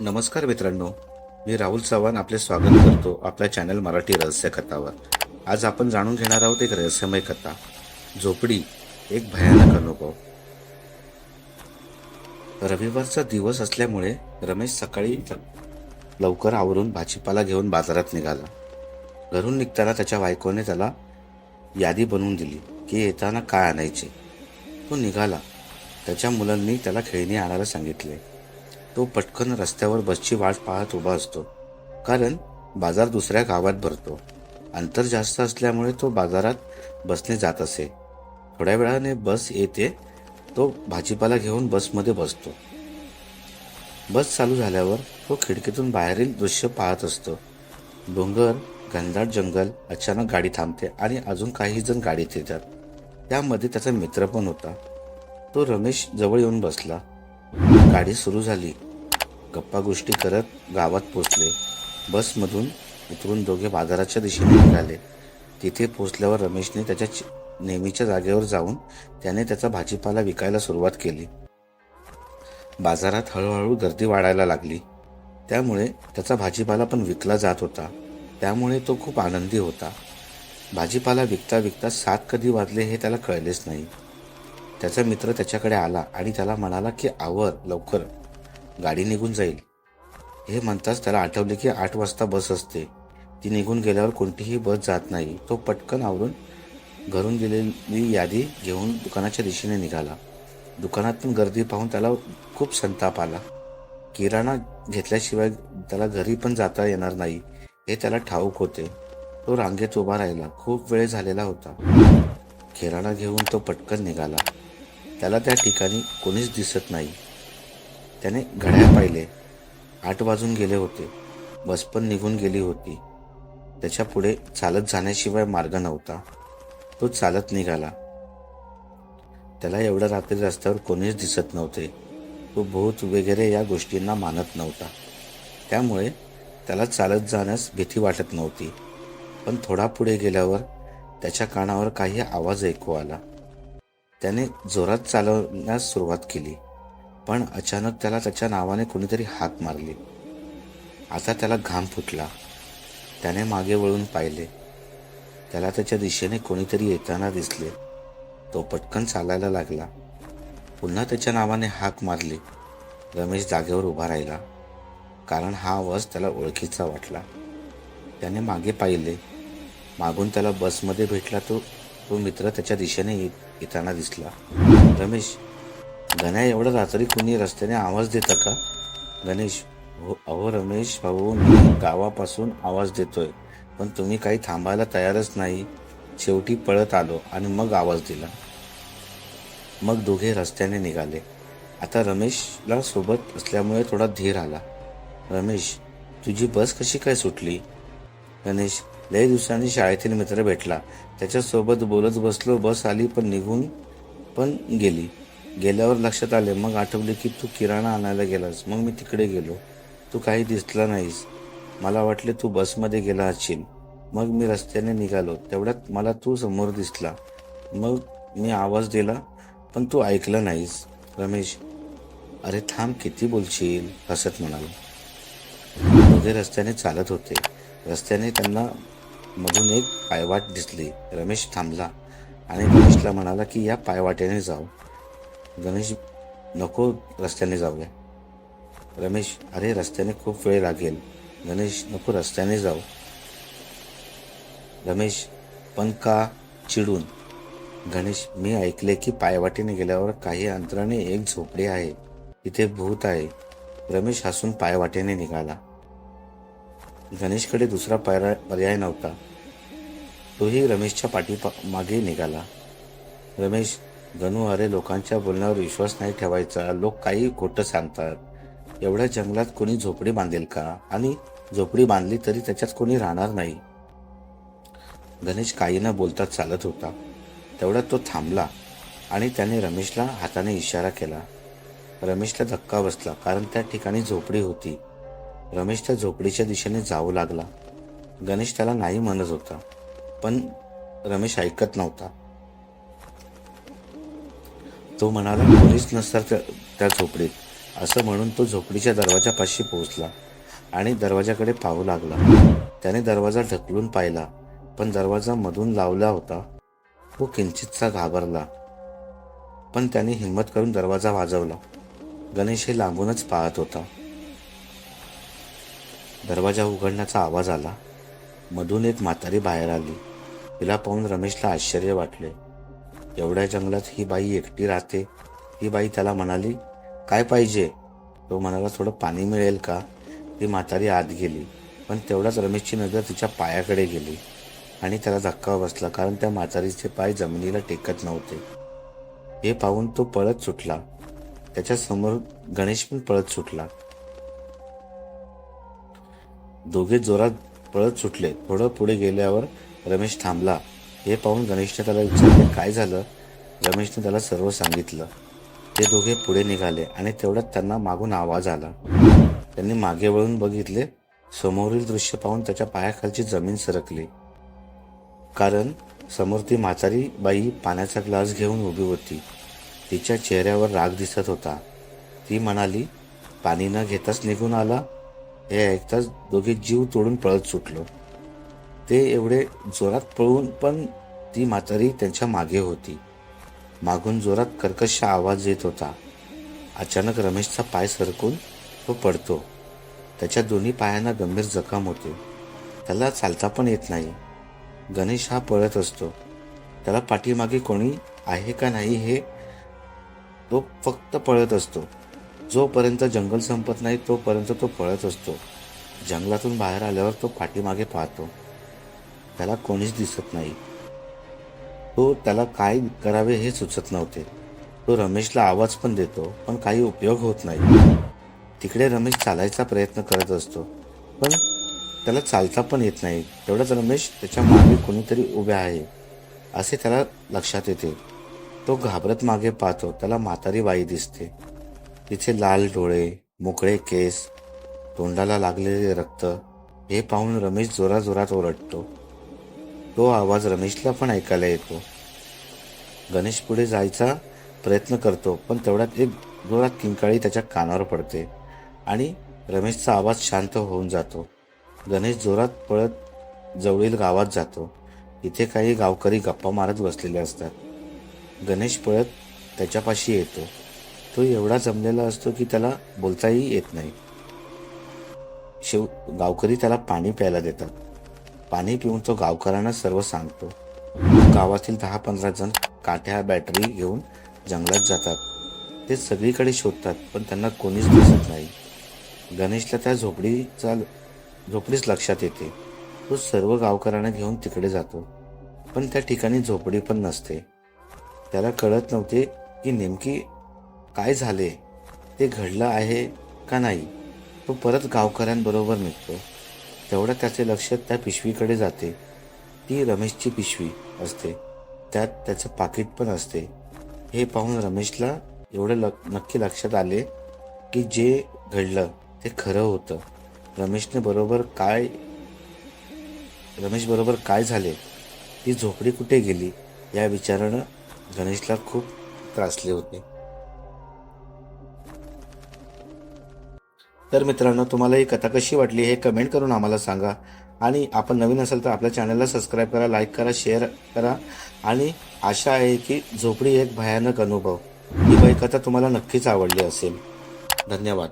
नमस्कार मित्रांनो मी राहुल चव्हाण आपले स्वागत करतो आपल्या चॅनल मराठी रहस्य कथावर. आज आपण जाणून घेणार आहोत एक रहस्यमय कथा झोपडी एक भयानक अनुभव. रविवारचा दिवस असल्यामुळे रमेश सकाळी लवकर आवरून भाजीपाला घेऊन बाजारात निघाला. घरून निघताना त्याच्या बायकोने त्याला यादी बनवून दिली की येताना काय आणायचे. तो निघाला. त्याच्या मुलांनी त्याला खेळणी आणायला सांगितले. तो पटकन रस्त्यावर बसची वाट पाहत उभा असतो. कारण बाजार दुसऱ्या गावात भरतो. अंतर जास्त असल्यामुळे तो बाजारात बसने जात असे. थोड्या वेळाने बस येते तो भाजीपाला घेऊन बसमध्ये बसतो. बस चालू झाल्यावर तो खिडकीतून बाहेरील दृश्य पाहत असतो. डोंगर घनदाट जंगल अचानक गाडी थांबते आणि अजून काही जण गाडीत येतात. त्यामध्ये त्याचा मित्र पण होता. तो रमेश जवळ येऊन बसला. गाडी सुरू झाली. गप्पा गोष्टी करत गावात पोचले बसमधून उतरून दोघे बाजाराच्या दिशेने निघाले. तिथे पोचल्यावर रमेशने त्याच्या नेहमीच्या जागेवर जाऊन त्याने त्याचा भाजीपाला विकायला सुरुवात केली. बाजारात हळूहळू गर्दी वाढायला लागली. त्यामुळे त्याचा भाजीपाला पण विकला जात होता. त्यामुळे तो खूप आनंदी होता. भाजीपाला विकता विकता सात कधी वाजले हे त्याला कळलेच नाही. त्याचा मित्र त्याच्याकडे आला आणि त्याला म्हणाला की आवर लवकर. गाडी निघून जाईल. हे म्हणताच त्याला आठवले की आठ वाजता बस असते. ती निघून गेल्यावर कोणतीही बस जात नाही. तो पटकन आवरून घरून गेलेली यादी घेऊन दुकानाच्या दिशेने निघाला. दुकानातून गर्दी पाहून त्याला खूप संताप आला. किराणा घेतल्याशिवाय त्याला घरी पण जाता येणार नाही हे त्याला ठाऊक होते. तो रांगेत उभा राहिला. खूप वेळ झालेला होता. किराणा घेऊन तो पटकन निघाला. त्याला त्या ठिकाणी कोणीच दिसत नाही. त्याने घड्याळ पाहिले. आठ वाजून गेले होते. बस पण निघून गेली होती. त्याच्या पुढे चालत जाण्याशिवाय मार्ग नव्हता. तो चालत निघाला. त्याला एवढ्या रात्री रस्त्यावर कोणीच दिसत नव्हते. तो भूत वगैरे या गोष्टींना मानत नव्हता. त्यामुळे त्याला चालत जाण्यास भीती वाटत नव्हती. पण थोडा पुढे गेल्यावर त्याच्या कानावर काही आवाज ऐकू आला. त्याने जोरात चालवण्यास सुरुवात केली. पण अचानक त्याला त्याच्या नावाने कोणीतरी हाक मारली. आता त्याला घाम फुटला. त्याने मागे वळून पाहिले. त्याला त्याच्या दिशेने कोणीतरी येताना दिसले. तो पटकन चालायला लागला. पुन्हा त्याच्या नावाने हाक मारली. रमेश जागेवर उभा राहिला. कारण हा आवाज त्याला ओळखीचा वाटला. त्याने मागे पाहिले. मागून त्याला बसमध्ये भेटला तो तो मित्र त्याच्या दिशेने येताना दिसला. रमेश गण्या एवढं रात्री कुणी रस्त्याने आवाज देतं का? गणेश हो अहो रमेश भाऊ मी गावापासून आवाज देतोय पण तुम्ही काही थांबायला तयारच नाही. शेवटी पळत आलो आणि मग आवाज दिला. मग दोघे रस्त्याने निघाले. आता रमेशला सोबत असल्यामुळे थोडा धीर आला. रमेश तुझी बस कशी काय सुटली? गणेश लय दिवसांनी शाळेतील मित्र भेटला. त्याच्यासोबत बोलत बसलो बस आली पण निघून पण गेली. गेल्यावर लक्षात आले मग आठवले की तू किराणा आणायला गेलास. मग मी तिकडे गेलो. तू काही दिसला नाहीस. मला वाटले तू बसमध्ये गेला असशील. मग मी रस्त्याने निघालो. तेवढ्यात मला तू समोर दिसला. मग मी आवाज दिला पण तू ऐकलं नाहीस. रमेश अरे थांब किती बोलशील? हसत म्हणाला. मध्ये रस्त्याने चालत होते. रस्त्याने त्यांना मधून एक पायवाट दिसली. रमेश थांबला आणि रमेशला म्हणाला की या पायवाटेने जाऊ. गणेश नको रस्त्याने जाऊया रमेश अरे रस्त्याने खूप वेळ लागेल. गणेश नको रस्त्याने जाऊ. रमेश पण का चिडून. गणेश मी ऐकले की पायवाटेने गेल्यावर काही अंतराने एक झोपडी आहे. तिथे भूत आहे. रमेश हसून पायवाटेने निघाला. गणेशकडे दुसरा पर्याय पर्याय नव्हता. तोही रमेशच्या पाठी मागे निघाला. रमेश गणू अरे लोकांच्या बोलण्यावर विश्वास नाही ठेवायचा. लोक काही खोटं सांगतात. एवढ्या जंगलात कोणी झोपडी बांधेल का? आणि झोपडी बांधली तरी त्याच्यात कोणी राहणार नाही. गणेश काही न बोलता चालत होता. तेवढ्यात तो थांबला आणि त्याने रमेशला हाताने इशारा केला. रमेशला धक्का बसला कारण त्या ठिकाणी झोपडी होती. रमेश त्या झोपडीच्या दिशेने जाऊ लागला. गणेश त्याला नाही म्हणत होता पण रमेश ऐकत नव्हता. तो म्हणाला कोणीच नसतात त्या- त्या झोपडीत. असं म्हणून तो झोपडीच्या दरवाजापाशी पोहोचला आणि दरवाजाकडे पाहू लागला. त्याने दरवाजा ढकलून पाहिला पण दरवाजा मधून लावला होता. तो किंचितसा घाबरला पण त्याने हिंमत करून दरवाजा वाजवला. गणेश हे लांबूनच पाहत होता. दरवाजा उघडण्याचा आवाज आला. मधून एक म्हातारी बाहेर आली. तिला पाहून रमेशला आश्चर्य वाटले. एवढ्या जंगलात ही बाई एकटी राहते. ही बाई त्याला म्हणाली काय पाहिजे? तो म्हणाला थोडं पाणी मिळेल का? ती म्हातारी आत गेली पण तेवढाच रमेशची नजर तिच्या पायाकडे गेली आणि त्याला धक्का बसला कारण त्या म्हातारीचे पाय जमिनीला टेकत नव्हते. हे पाहून तो पळत सुटला. त्याच्यासमोर गणेश पण पळत सुटला. दोघे जोरात पळत सुटले. थोडं पुढे गेल्यावर रमेश थांबला. हे पाहून गणेशने त्याला विचारले काय झालं? रमेशने त्याला सर्व सांगितलं. ते दोघे पुढे निघाले आणि तेवढ्यात त्यांना मागून आवाज आला. त्यांनी मागे वळून बघितले समोरील दृश्य पाहून त्याच्या पायाखालची जमीन सरकली. कारण समोर ती म्हातारी बाई पाण्याचा ग्लास घेऊन उभी होती. तिच्या चेहऱ्यावर राग दिसत होता. ती म्हणाली पाणी न घेताच निघून आला. हे ऐकताच दोघे जीव तोडून पळत सुटलो. ते एवढे जोरात पळून पण ती म्हातारी त्यांच्या मागे होती. मागून जोरात कर्कश आवाज येत होता. अचानक रमेशचा पाय सरकून तो पडतो. त्याच्या दोन्ही पायांना गंभीर जखम होते. त्याला चालता पण येत नाही. गणेश हा पळत असतो. त्याला पाठीमागे कोणी आहे का नाही हे तो फक्त पळत असतो. जोपर्यंत जंगल संपत नाही तोपर्यंत तो पळत असतो. जंगलातून बाहेर आल्यावर तो पाठीमागे पाहतो. त्याला कोणीच दिसत नाही. तो त्याला काय करावे हे सुचत नव्हते. तो रमेशला आवाज पण देतो पण काही उपयोग होत नाही. तिकडे रमेश चालायचा प्रयत्न करत असतो पण त्याला चालता पण येत नाही. तेवढाच रमेश त्याच्यामागे कोणीतरी उभे आहे असे त्याला लक्षात येते. तो घाबरत मागे पाहतो त्याला म्हातारी बाई दिसते. तिचे लाल डोळे मोकळे केस तोंडाला लागलेले रक्त हे पाहून रमेश जोराजोरात ओरडतो. तो आवाज रमेशला पण ऐकायला येतो. गणेश पुढे जायचा प्रयत्न करतो पण तेवढ्यात एक जोरात किंकाळी त्याच्या कानावर पडते आणि रमेशचा आवाज शांत होऊन जातो. गणेश जोरात पळत जवळील गावात जातो. इथे काही गावकरी गप्पा मारत बसलेले असतात. गणेश पळत त्याच्यापाशी येतो. तो एवढा जमलेला असतो की त्याला बोलताही येत नाही. शिव गावकरी त्याला पाणी प्यायला देतात. पाणी पिऊन तो गावकऱ्यांना सर्व सांगतो. गावातील दहा पंधरा जण काठ्या बॅटरी घेऊन जंगलात जातात. ते सगळीकडे शोधतात पण त्यांना कोणीच दिसत नाही. गणेशला त्या झोपडीचा झोपडीच लक्षात येते. तो सर्व गावकऱ्यांना घेऊन तिकडे जातो. पण त्या ठिकाणी झोपडी पण नसते. त्याला कळत नव्हते की नेमकी काय झाले? ते घडलं आहे का नाही? तो परत गावकऱ्यांबरोबर निघतो. तेवढं त्याचे लक्ष त्या पिशवीकडे जाते. ती रमेशची पिशवी असते. त्यात त्याचं पाकिट पण असते. हे पाहून रमेशला एवढं लक नक्की लक्षात आले की जे घडलं ते खरं होतं. रमेशने बरोबर काय रमेश बरोबर काय झाले? ती झोपडी कुठे गेली? या विचारानं गणेशला खूप त्रासले होते. तर मित्रांनो तुम्हाला ही कथा कशी वाटली हे कमेंट करून आम्हाला सांगा. आणि आपण नवीन असाल तर आपल्या चॅनलला सबस्क्राईब करा लाईक करा शेअर करा. आणि आशा आहे की झोपडी एक भयानक अनुभव. ही बाई कथा तुम्हाला नक्कीच आवडली असेल. धन्यवाद.